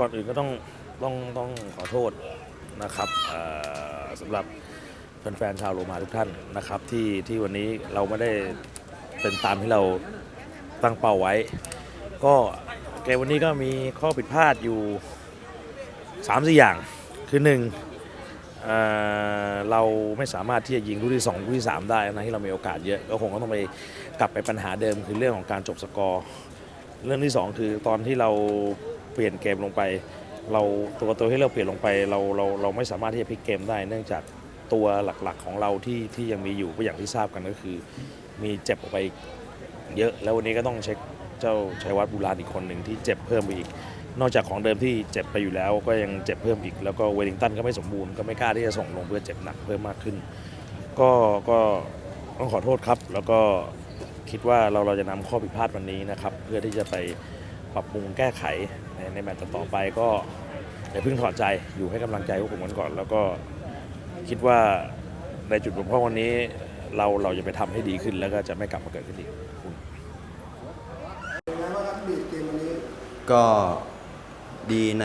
ก่อนอื่นก็ต้องต้องต้องขอโทษนะครับสำหรับแฟนๆชาวโรมาทุกท่านนะครับที่ที่วันนี้เราไม่ได้เป็นตามที่เราตั้งเป้าไว้ ก็เกมวันนี้ก็มีข้อผิดพลาดอยู่3ามสี่อย่างคือหนึ่งเอเราไม่สามารถที่จะยิงลูกที่2ลูกที่ 3 ได้นะที่เรามีโอกาสเยอะก็คงต้องไปกลับไปปัญหาเดิมคือเรื่องของการจบสกอร์ เรื่องที่สองคือตอนที่เราเปลี่ยนเกมลงไป เราตัวตัวที่เราเปลี่ยนลงไปเราเราเราไม่สามารถที่จะพลิกเกมได้ เนื่องจากตัวหลักๆของเราที่ที่ยังมีอยู่ก็อย่างที่ทราบกันก็คือ มีเจ็บออกไปเยอะแล้ววันนี้ก็ต้องเช็คเจ้าชัยวัฒน์บุราณอีกคนหนึ่งที่เจ็บเพิ่มไปอีก นอกจากของเดิมที่เจ็บไปอยู่แล้ว ก็ยังเจ็บเพิ่มอีก แล้วก็เวลิงตันก็ไม่สมบูรณ์ก็ไม่กล้าที่จะส่งลงเพื่อเจ็บหนักเพิ่มมากขึ้น ก็ก็ต้องขอโทษครับ แล้วก็ คิดว่าเราเราจะนำข้อผิดพลาดวันนี้นะครับ เพื่อที่จะไปปรับปรุงแก้ไขในในแมตช์ต่อไปก็อย่าเพิ่งถอดใจอยู่ให้กำลังใจพวกผมกันก่อน แล้วก็คิดว่าในจุดบกพร่องวันนี้ เราเราจะไปทำให้ดีขึ้นแล้วก็จะไม่กลับมาเกิดขึ้นอีกครับบีดเกมวันนี้ก็ดีใน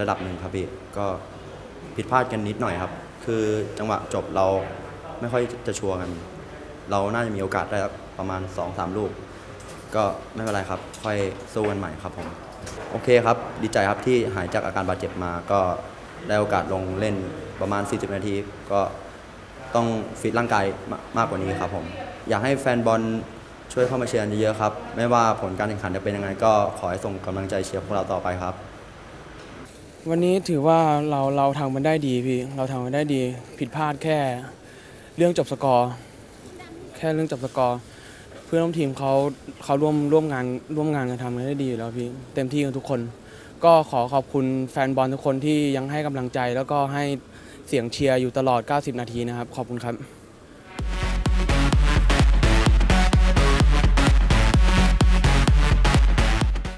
ระดับหนึ่งครับพี่ก็ผิดพลาดกันนิดหน่อยครับ คือจังหวะจบเราไม่ค่อยจะชัวร์กัน เราน่าจะมีโอกาสได้ประมาณ 2-3 ลูก ก็ไม่เป็นไรครับ ค่อยสู้กันใหม่ครับผม โอเคครับ ดีใจครับที่หายจากอาการบาดเจ็บมา ก็ได้โอกาสลงเล่นประมาณ 40 นาที ก็ต้องฟิตร่างกายมากกว่านี้ครับผม อยากให้แฟนบอลช่วยเข้ามาเชียร์เยอะๆครับ ไม่ว่าผลการแข่งขันจะเป็นยังไง ก็ขอให้ส่งกำลังใจเชียร์พวกเราต่อไปครับวันนี้ถือว่าเราเราทำมันได้ดีพี่ เราทำมันได้ดี ผิดพลาดแค่ เรื่องจบสกอร์ แค่เรื่องจบสกอร์เพื่อนร่วมทีมเขาเขาร่วมร่วมงานร่วมงานกันทำกันได้ดีอยู่แล้วพี่เต็มที่กันทุกคน ก็ขอขอบคุณแฟนบอลทุกคนที่ยังให้กำลังใจ แล้วก็ให้เสียงเชียร์อยู่ตลอด 90 นาทีนะครับ ขอบคุณครับ